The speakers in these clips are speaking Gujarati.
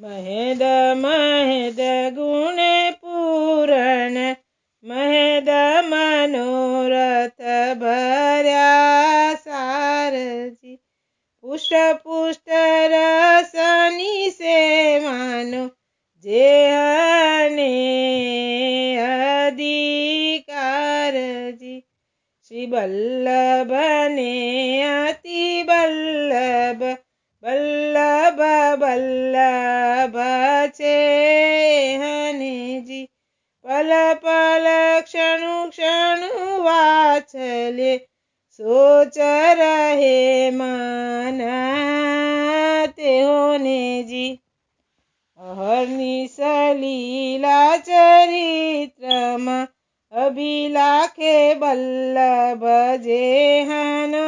મહેદ મહેદ ગુણે પૂરણ, મહેદ મનોરથ ભર્યા સારજી. પુષ્ટ પુષ્ટ રસની સેવાનો જે હને અધિકારજી. શ્રી વલ્લભને અતિ વલ્લભ વલ્લભ વલ્લભ છે હનેજી, પલ પલ ક્ષણુ ક્ષણુ વાછલે સોચ રહે મન તેઓને જી અહર્નિશ લીલા ચરિત્રમાં અભિલાખે વલ્લભ જેહાનો સંગજી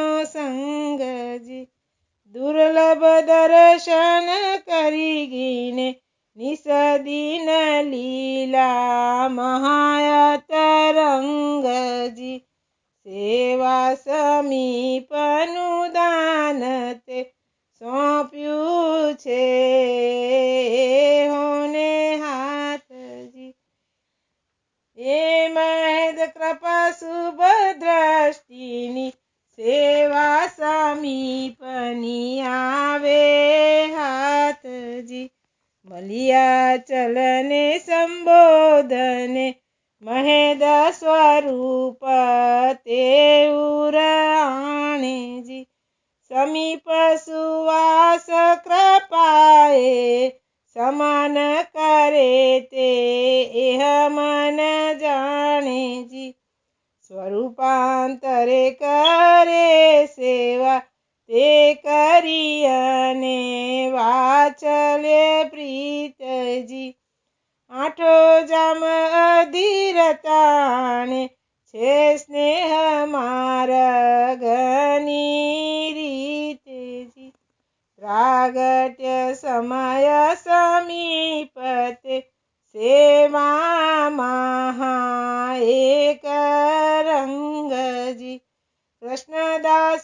દુર્લભ દર્શન કરી ગીને નિષદિન લીલા મહાયતરંગજી સેવા સમીપનું દાન તે સોંપ્યું છે. હોને હાથજી, એ મહેદ કૃપા શુભ દ્રષ્ટિની સેવા સમીપની આવે હાથજી. મલિયા ચલને સંબોધને મહેદ સ્વરૂપ તે ઉરાણેજી સમીપ સુવાસ કૃપાએ સમાન કરે તે એહ મન જાણેજી. સ્વરૂપાંતરે કરે સેવા, તે કરી અને વાચલે પ્રીતજી. આઠો જામ અધીરતાણે છે સ્નેહ મારગની રીતેજી. પ્રાગટ્ય સમય સમીપતે સેવા મહા એક રંગજી કૃષ્ણદાસી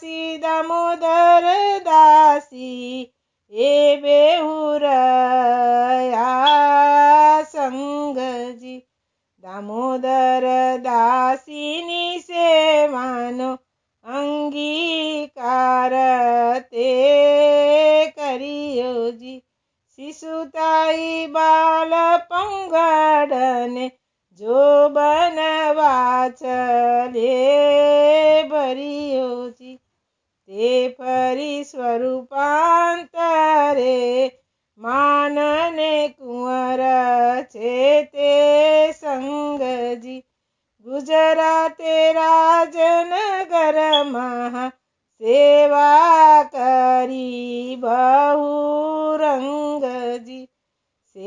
જો બનવા ચલે ભર્યોજી તે ફરી સ્વરૂપાંતરે માનને કુંવર છે તે સંગજી. ગુજરાતે રાજનગરમાં સેવા કરી બહુ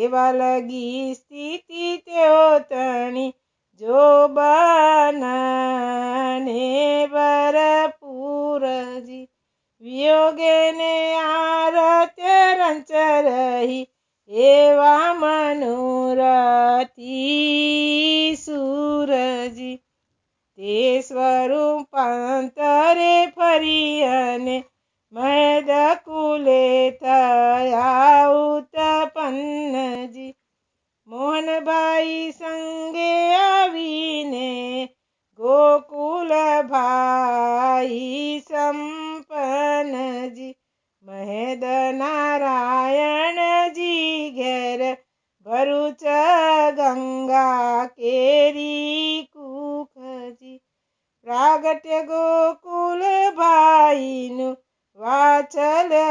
સેવા લગી સ્થિતિ તેઓ તણી જો બનને ભરપૂરજી. વિયોગે ને આરત્ય રંચ રહી એવા મનોરથી સુરજી. તે સ્વરૂપાંતરે ફરી અને મહેદ કુલે થયા ઉત્પન્નજી મોહનભાઈ સંગે આવીને ગોકુલ ભાઈ સંપનજી મહેદ નારાયણજી ઘેર ભરૂચ ગંગા કેરી કુખજી પ્રાગટ્ય ગોકુલ વાચલ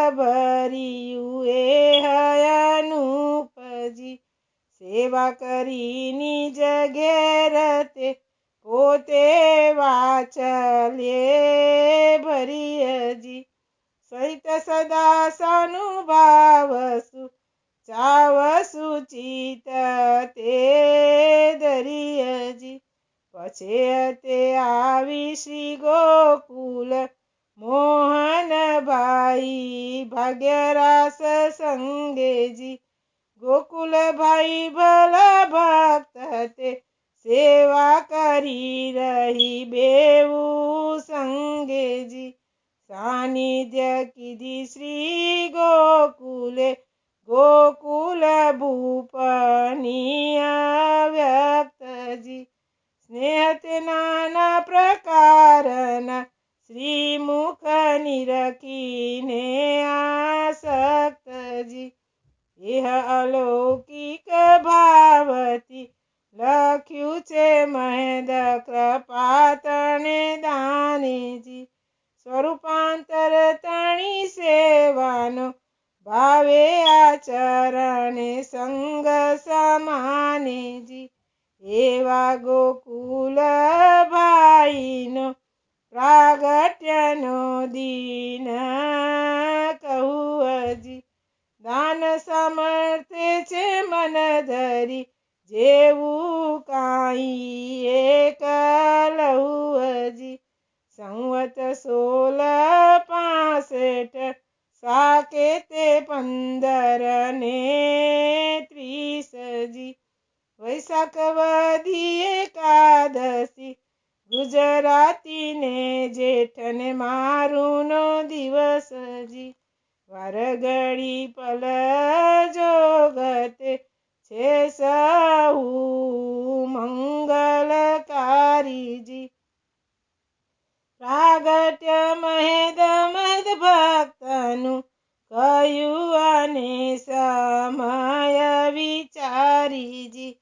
ભર્યું એ હયાનુપજી. સેવા કરીની જગેરતે પોતે વાચલ્યે ભરીયજી. સહિત સદા દેવું સંગેજી સાનિધ્ય કીધી શ્રી ગોકુલે ગોકુલ ભૂપની વ્યક્તજી સ્નેહ નાના પ્રકારના શ્રી મુખ નિરખીને આસક્તજી એહ અલૌકિક ભા પૂછે મહેદ કૃપાતણે દાનેજી સ્વરૂપાંતર તણી સેવાનો ભાવે આચરણે સંગ સમાનેજી. એવા ગોકુલ ભાઈનો પ્રાગટ્યનો દીના ગુજરાતીને જેઠને મારું નો દિવસ જી. ઘડી પલ જોગતે છે સહુ મંગલકારીજી પ્રાગટ્ય મહેદ મહેદ ભક્તનું કયું અને સમય વિચારીજી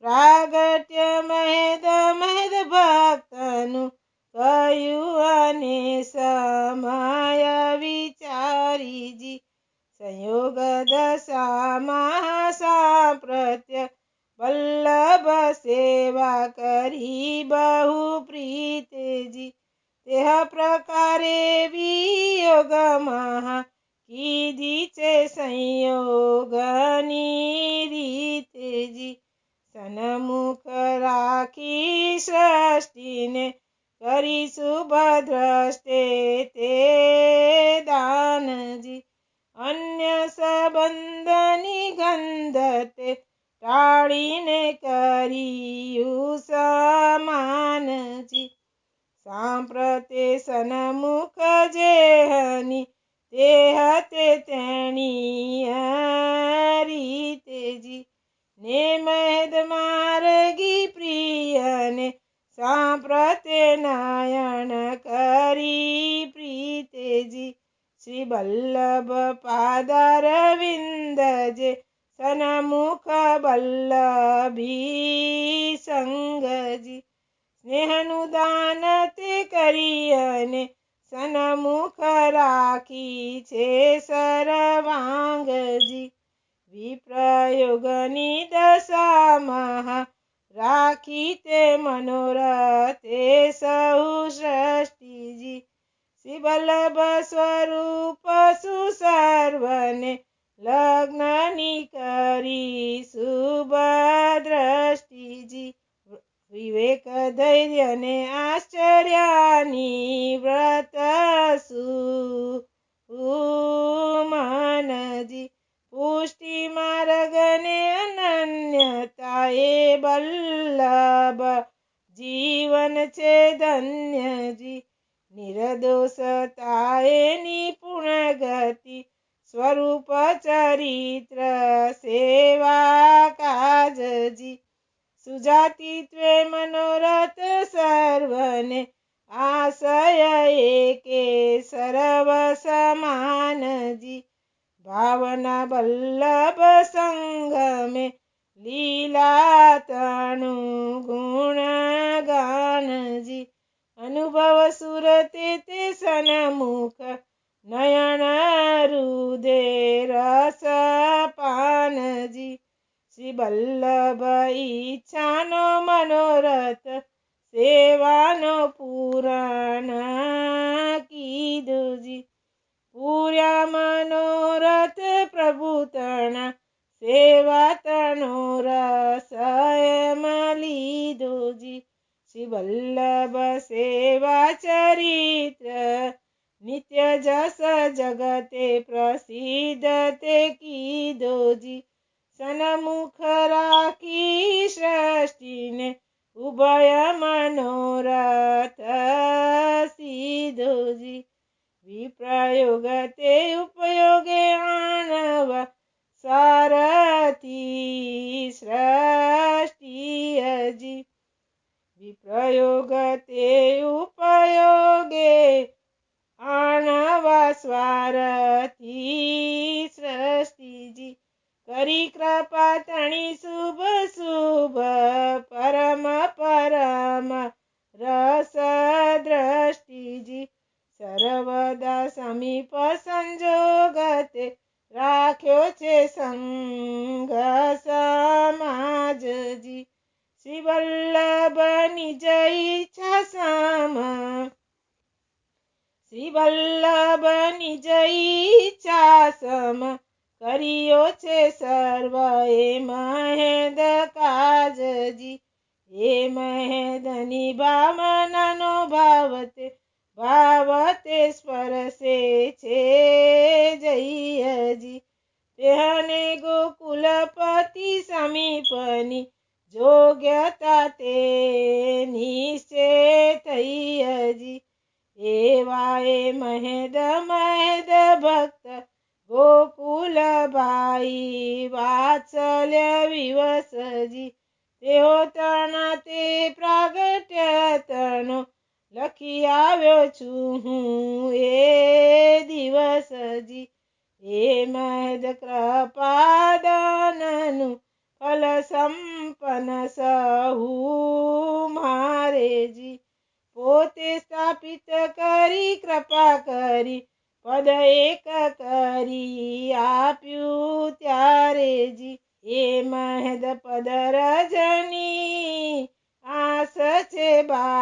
પ્રાગટ્ય મહેદ મહેદ ભક્તનું કયું અને સમય વિચારીજી. સંયોગ દશામાં સાંપ્રત્ય વલ્લભ સેવા કરી બહુ પ્રીતજી. તેહ પ્રકારે વિયોગમાં કીધી છે સંયોગની રીતજી. સન્મુખ રાખી સૃષ્ટિને કરી શુભદ્રષ્ટે તે દાનજી. અન્ય સંબંધની ગંધતે ટાળીને કર્યું વિંદજે સન્મુખ વલ્લભી સંગજી સ્નેહનું દાન તે કરી અને સન્મુખ રાખી છે સર્વાંગજી વિપ્રયોગની દશામાં રાખી તે મનોરથે સહુ સૃષ્ટિજી શ્રી વલ્લભ સ્વરૂપ સુસર્વને લગ્નની કરી સુભદ્રષ્ટિજી વિવેક, ધૈર્ય ને આશ્ચર્યની વ્રત સુમનજી પુષ્ટિ માર્ગ ને અનન્યતા એ વલ્લભ જીવન છે ધન્યજી નિર્દોષતા એની પૂર્ણ ગતિ સ્વરૂપ ચરિત્ર સેવા કાજજી. સુજાતિત્વે મનોરથ સર્વને આશય એકે સર્વ સમાનજી. ભાવના વલ્લભ સંગમે લીલા તણુ ગુણ ગાનજી. અનુભવ સુરતે તે સન્મુખ નયન રુદે રસ પાનજી શ્રી વલ્લભ ઈચ્છાનો મનોરથ સેવાનો પુરાણ કીધુજી પૂર્યા મનોરથ પ્રભુ તણા સેવા તણો રસ એમ લીધુજી શ્રી વલ્લભ સેવા ચરિત્ર નિત્ય જસ જગતે પ્રસિદ્ધ તે કીધોજી સન્મુખ રાખી સૃષ્ટિને ઉભય મનોરથ સીધોજી વિપ્રયોગ તે ઉપયોગે આણવા સારથી સૃષ્ટિ વિપ્રયોગ તે ઉપયોગે આણવા સ્વારથી સૃષ્ટિજી કરી કૃપા તણી શુભ શુભ પરમ પરમ રસ દ્રષ્ટિજી સર્વદા સમીપ સંજોગતે રાખ્યો છે સંગ સમાજજી શ્રી વલ્લભની જય ઈચ્છા સામા શ્રી વલ્લભની જય ઈચ્છા સમ કર્યો છે સર્વ એ મહેદ કાજજી એ મહેદની ભાવનાનો ભાવતે ભાવતે છે જયજી. તેહને ગોકુલપતિ સમીપની જોગ્યતા તે નિશ્ચય થઈ હજી એવા એ મહેદ મહેદ ભક્ત ગોકુલભાઈ વાત્સલ્ય વિવસજી. તેઓ તણા તે પ્રાગટ્ય તણો લખી આવ્યો છું હું એ દિવસજી. એ મહેદ કૃપાદાનનું ફલ સંપન્ન સહુ મારેજી. પોતે સ્થાપિત કરી, કૃપા કરી, પદ એક કરી આપ્યું ત્યારે જી. એ મહેદ પદ રજની, આસ છે બાર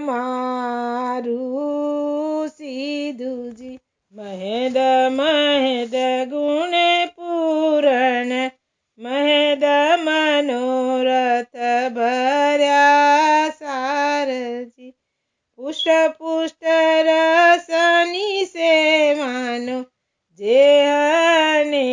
મારું સીધુજી મહેદ મહેદ ગુણે પૂરણ મહેદ મનોરથ ભર્યા સારજી પુષ્ટ પુષ્ટ રસની સેવાનો જે હને